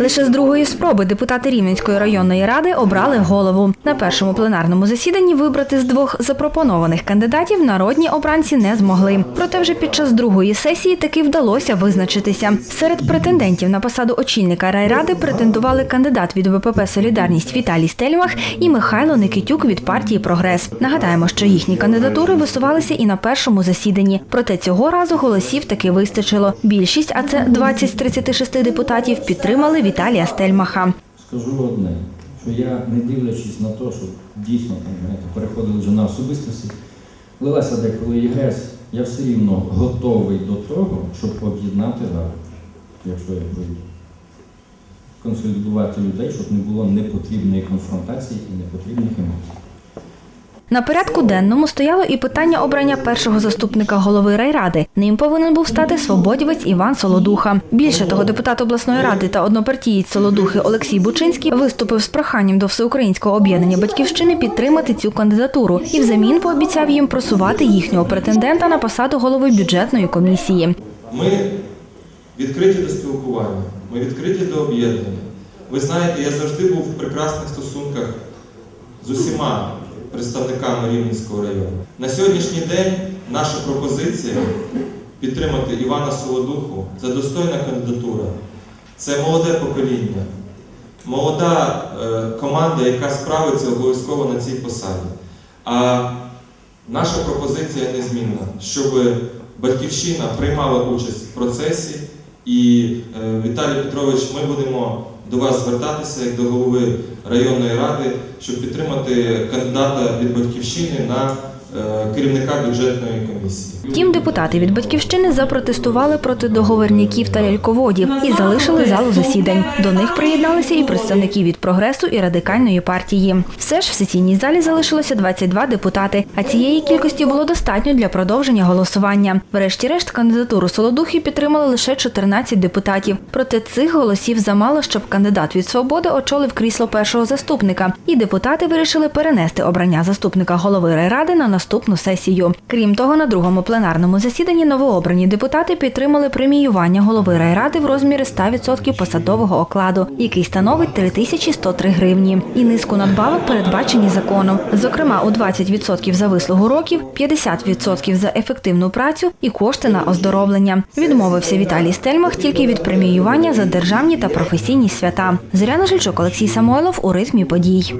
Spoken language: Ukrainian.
Лише з другої спроби депутати Рівненської районної ради обрали голову. На першому пленарному засіданні вибрати з двох запропонованих кандидатів народні обранці не змогли. Проте вже під час другої сесії таки вдалося визначитися. Серед претендентів на посаду очільника райради претендували кандидат від ВПП Солідарність Віталій Стельмах і Михайло Никитюк від партії Прогрес. Нагадаємо, що їхні кандидатури висувалися і на першому засіданні. Проте цього разу голосів таки вистачило. Більшість, а це 20 з 36 депутатів, підтримали Віталія Стельмаха. Скажу одне, що я, не дивлячись на те, що дійсно там переходили вже на особистості, лилася деколи ЄГЕС, я все рівно готовий до того, щоб об'єднати раду, якщо я прийду. Консолідувати людей, щоб не було непотрібної конфронтації і непотрібних емоцій. На порядку денному стояло і питання обрання першого заступника голови райради. Ним повинен був стати свободівець Іван Солодуха. Більше того, депутат обласної ради та однопартієць Солодухи Олексій Бучинський виступив з проханням до всеукраїнського об'єднання батьківщини підтримати цю кандидатуру і взамін пообіцяв їм просувати їхнього претендента на посаду голови бюджетної комісії. Ми відкриті до спілкування, ми відкриті до об'єднання. Ви знаєте, я завжди був в прекрасних стосунках з усіма представниками Рівненського району. На сьогоднішній день наша пропозиція підтримати Івана Солодуху це достойна кандидатура. Це молоде покоління, молода е, команда, яка справиться обов'язково на цій посаді. А наша пропозиція незмінна, щоб Батьківщина приймала участь в процесі, і е, Віталій Петрович, ми будемо до вас звертатися як до голови районної ради, щоб підтримати кандидата від батьківщини на керівника бюджетної комісії. Втім, депутати від батьківщини запротестували проти договорняків та ляльководів і залишили залу засідань. До них приєдналися і представники від прогресу і радикальної партії. Все ж в сесійній залі залишилося 22 депутати, а цієї кількості було достатньо для продовження голосування. Врешті-решт кандидатуру Солодухи підтримали лише 14 депутатів. Проте цих голосів замало, щоб кандидат від свободи очолив крісло першого заступника. І депутати вирішили перенести обрання заступника голови райради на наступну сесію. Крім того, на другому пленарному засіданні новообрані депутати підтримали преміювання голови райради в розмірі 100% посадового окладу, який становить 3103 гривні, і низку надбавок передбачені законом. Зокрема, у 20% за вислугу років, 50% за ефективну працю і кошти на оздоровлення. Відмовився Віталій Стельмах тільки від преміювання за державні та професійні свята. Зоряна Жильчук, Олексій Самойлов у ритмі подій.